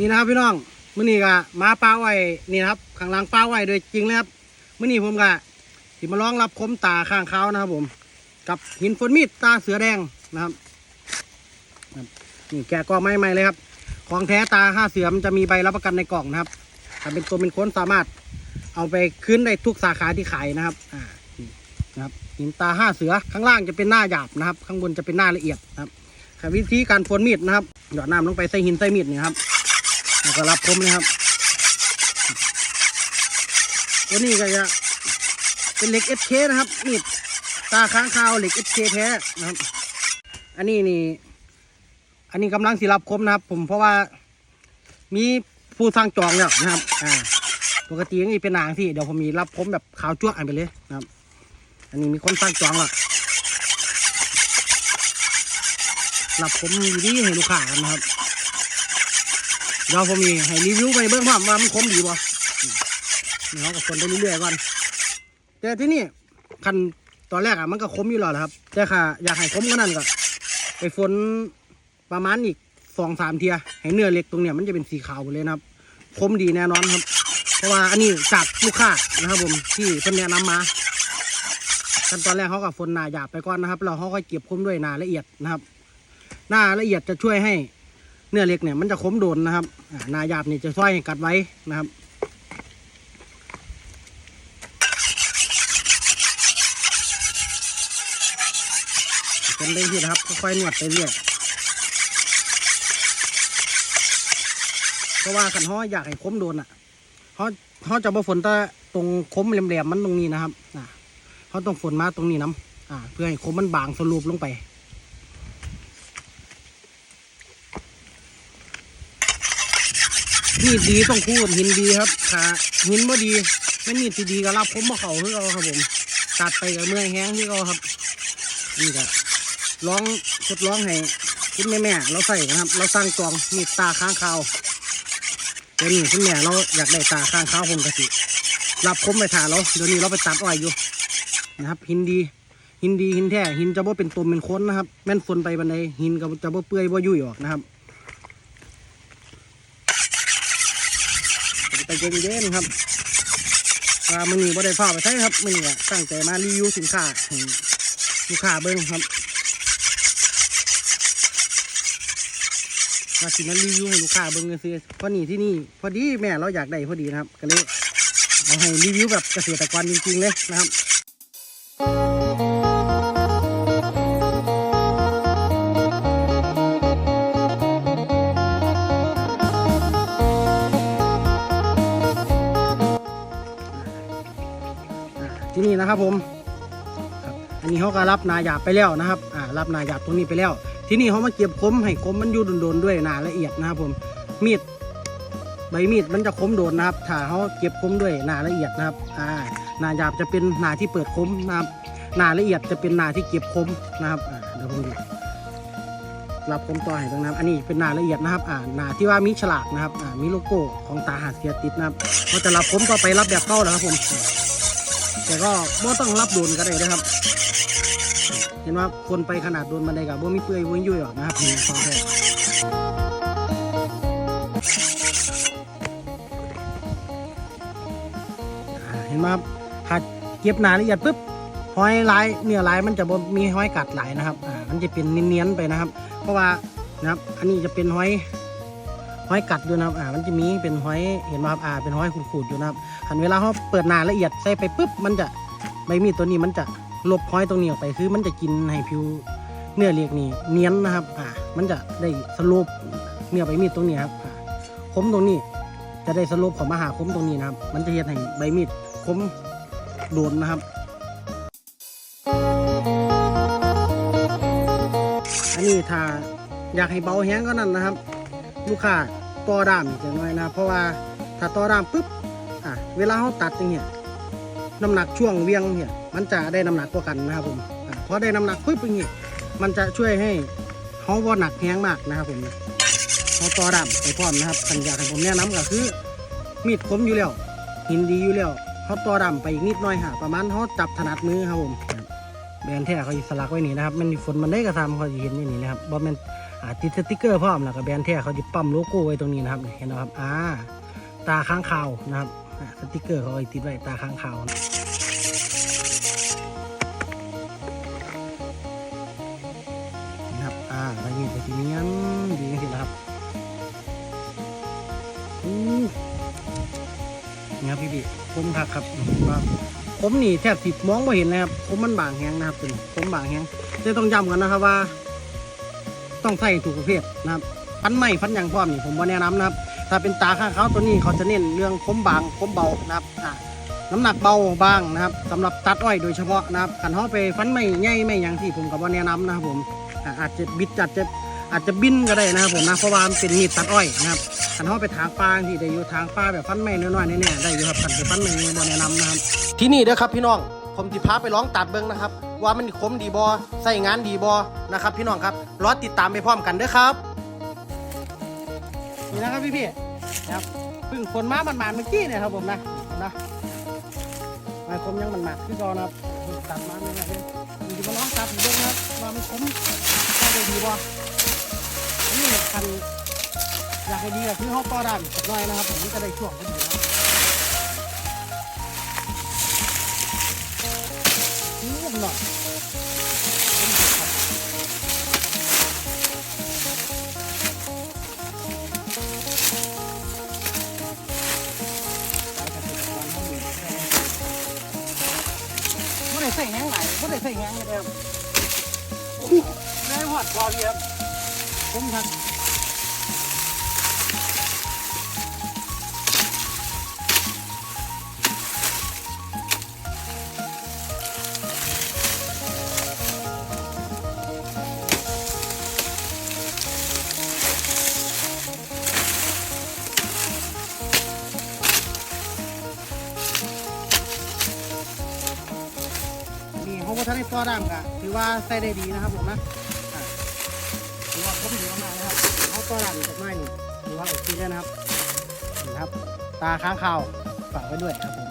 นี่นะครับพี่น้องมื้อนี้ก็มาปลาไว้นี่นะครับข้างหล่างปลาไว้โดยจริงเลยครับมื้อนี้ผมก็สิมาลองรับคมตาข้างเขานะครับผม กับหินฝนมีดตาเสือแดงนะครับนี่แกกล่องใหม่เลยครับ ของแท้ตาห้าเสือมันจะมีใบรับประกันในกล่องนะครับถ้าเป็นตัวเป็นค้นสามารถเอาไปคืนได้ทุกสาขาที่ขายนะครับอ่านี่นะครับหินตาห้าเสือข้างล่างจะเป็นหน้าหยาบนะครับ ข้างบนจะเป็นหน้าละเอียดนะครับวิธีการฝนมีดนะครับหยอดน้ำลงไปใส่หินใส่มีดนี่ครับ แล้วก็รับคมนะครับ ตัวนี้ก็จะเป็นเหล็ก SK นะครับมีดตาค้างคาวเหล็ก SK แท้นะครับ อันนี้นี่ อันนี้กำลังสิรับคมนะครับ ผมเพราะว่ามีผู้สร้างจองแล้วนะครับ อ่า ปกติอย่างนี้เป็นนางที่เดี๋ยวผมมีรับคมแบบขาวจ้วงอันไปเลยนะครับ อันนี้มีคนสร้างจองล้วรับคมอยู่ดีให้ลูกค้านะครับ เดี๋ยวผมมีให้รีวิวไปเบื้องพร้อมว่ามันคมดีบ่อืมนี่เขาก็คนไปเรื่อยๆก่อนแต่ที่นี่คันตอนแรกอะมันก็คมอยู่แล้วแหละครับ แต่ค่ะ อยากให้คมก็นั่นก็ไปฝนประมาณอีกสองสามเทียให้เนื้อเล็กตรงเนี้ยมันจะเป็นสีขาวหมดเลยนะครับคมดีแน่นอนครับ เพราะว่าอันนี้จากลูกค้านะครับ ผมที่เพิ่นแนะนำมาขั้นตอนแรกเขาก็ฝนหนาหยาบไปก่อนนะครับแล้วเขาก็เก็บคมด้วยหนาละเอียดนะครับ หน้าละเอียดจะช่วยให้ เนื้อเล็กเนี่ยมันจะคมโดนนะครับหนาหยาบนี่จะช่วยกัดไว้นะครับเป็นเรื่องที่นะครับค่อยๆนวดไปเรื่อยเพราะว่าขันห้ออยากให้คมโดนอะเขาเขาจะมาฝนต่ตรงคมแหลมๆมันตรงนี้นะครับอ่าเขาต้องฝนมาตรงนี้น้ำอ่า เพื่อให้คมมันบางสรุปลงไป มีดดีต้องคู่กับหินดีครับขาหินบ่ดีไม่มีดที่ดีก็รับคมมาเข่าคือเราครับผมตัดไปกับเมื่อยแห้งที่เราครับ นี่ก็ร้องทดร้องให้คุณแม่แม่เราใส่นะครับ เราสร้างจองมีดตาข้างคาวเดี๋ยวนี้คุณแม่เราอยากได้ตาข้างคาวผมกะสิรับคมไปถาเราเดี๋ยวนี้เราไปตัดอ้อยอยู่นะครับ หินดีหินดีหินแท้หินจะบ่เป็นตุ่มเป็นค้นนะครับ แม่นฝนไปบันไดหินก็จะบ่เปื่อยบ่ยุ่ยออกนะครับ ไปเย็นๆครับว่ามันนี่บ่ได้ฟ้าไปใช่ครับมันนี่ตั้งใจมารีวิวสินค้าให้ลูกค้าเบิ้งครับมาสิมารีวิวให้ลูกค้าเบิ้งกันซิพอนี่ที่นี่พอดีแม่เราอยากได้พอดีนะครับก็เลยเอาให้รีวิวแบบเกษตรกรจริงๆเลยนะครับ นะครับผมอันนี้เขาก็รับนาหยาบไปแล้วนะครับอ่ารับนาหยาบตรงนี้ไปแล้ว ที่นี่เขามาเก็บคมให้คมมันอยู่โดนๆด้วยนาละเอียดนะครับผมมีดใบมีดมันจะคมโดนนะครับ ถ้าเขาเก็บคมด้วยนาละเอียดนะครับอ่านาหยาบจะเป็นนาที่เปิดคมนะครับนาละเอียดจะเป็นนาที่เก็บคมนะครับอ่าเดี๋ยวผมดูรับคมต่อให้ตรงนะครับอันนี้เป็นนาละเอียดนะครับอ่านาที่ว่ามีฉลากนะครับอ่ามีโลโก้ของตาหาเสียติดนะครับเขาจะรับคมต่อไปรับแบบเก้าแล้วครับผม แต่ก็บ่ต้องรับโดนก็ได้นะครับ เห็นว่าคนไปขนาดโดนบันไดกับบ่มีเปื่อยบ่มียุ่ยหรอกนะครับนี่ของแท้เห็นไหมครับถ้าเก็บหนาละเอียดปุ๊บห้อยลายเนื้อลายมันจะบ่มีห้อยกัดหลายนะครับอ่ามันจะเป็นเนียนๆไปนะครับ เพราะว่านะครับอันนี้จะเป็นห้อย ห้อยกัดอยู่นะครับอ่ามันจะมีเป็นห้อยเห็นไหมครับอ่าเป็นห้อยขูดๆอยู่นะครับหันเวลาเขาเปิดหนาละเอียดใส่ไปปุ๊บมันจะใบมีดตัวนี้มันจะลบห้อยตรงนี้ออกไปคือ มันจะกินให้ผิวเนื้อเรียกนี่เนียนนะครับอ่ามันจะได้สโลปเนื้อใบมีดตรงนี้ครับอ่าคมตรงนี้จะได้สโลปของมหาคมตรงนี้นะครับ มันจะเฮ็ดให้ใบมีดคมโดนนะครับอันนี้ถ้าอยากให้เบาแห้งก็นั่นนะครับ ลูกค้า ต่อด้ามอีกหน่อยนะ เพราะว่าถ้าต่อด้ามปุ๊บอะเวลาเขาตัดอย่างเงี้ยน้ำหนักช่วงเวียงเนี่ยมันจะได้น้ำหนักกว่ากันนะครับผมอ่าพอได้น้ำหนักปุ๊บอย่างนี้ยมันจะช่วยให้เขาว่าหนักแห้งมากนะครับผมเขาต่อดำไปพร้อมนะครับขันอยากให้ผมแนะนำก็คือ มีดคมอยู่แล้วหินดีอยู่แล้วเขาต่อดำไปอีกนิดหน่อยฮะประมาณเขาจับถนัดมือครับผมแบรนด์แท้เขาสลักไว้นี่นะครับมันฝนมันได้กระทำเขาจะเห็นอยู่นี่นะครับบ่แมน อ่าติดสติกเกอร์พร้อมแล้วก็แบรนด์แท้เขาจะปั๊มโลโก้ไว้ตรงนี้นะครับเห็นไหมครับอ่าตาค้างคาวนะครับสติกเกอร์เขาติดไว้ตาค้างคาวนะนะครับอ่าแล้วนี่จะทีนี้งั้นดีจริงๆนะครับอู้นี่ครับพี่พี่ผมทักครับครับผมนี่แทบสิมองไม่เห็นนะครับผมมันบางแหงนะครับผมบางแหงจะต้องย้ำกันนะครับว่า ต้องใส่ถูกประเภทนะครับฟันใหม่ฟันหยังพร้อมนี่ผมว่าแนะนำนะครับ ถ้าเป็นตาข้างเขาตัวนี้เขาจะเน้นเรื่องคมบางคมเบานะครับอ่าน้ำหนักเบาบางนะครับสำหรับตัดอ้อยโดยเฉพาะนะครับขันเขาไปฟันไม่ใหญ่ไม่ยังที่ผมกับว่าแนะนำนะครับผมอาจจะบิดอาจจะอาจจะบินก็ได้นะครับผมนะเพราะว่ามันเป็นมีดตัดอ้อยนะครับขันเขาไปทางปลาที่ได้อยู่ทางปลาแบบฟันไม่น้อยๆแน่ๆได้อยู่ครับขันไปฟันไม่บ่แนะนำนะครับ ที่นี่เด้อครับพี่น้องผมจะพาไปร้องตัดเบิ้งนะครับ ว่ามันคมดีบอใส่งานดีบอนะครับพี่น้องครับรอติดตามไปพร้อมกันเด้อครับนี่นะครับพี่พี่นะครับพิ่งคนมามันมาเมื่อกี้เนี่ยครับผมนะนะมาคมยังมันมาพี่กอนะครับตัดมาเนี่ยนะครับผมจะมาร้องตัดเบิ้งนะครับว่ามันคมใส่ได้ดีบอนี่คันอยากให้ดีก็คือเขาต่อด้สักหน่อยนะครับผมนี่จะได้ช่วงพอดีนะครับนี่ยังหน่อย ส่แห้งเลยครับได้หอดพอดีครับผมทัก นี่เขาก็ท่านได้ต่อดามกะถือว่าใส่ได้ดีนะครับผมนะถือว่าครบดีมากๆนะครับเขาต่อดามจากไม้นี่ถือว่าโอเคเลยนะครับนี่ครับ ตาค้างคาวฝากไว้ด้วยครับผม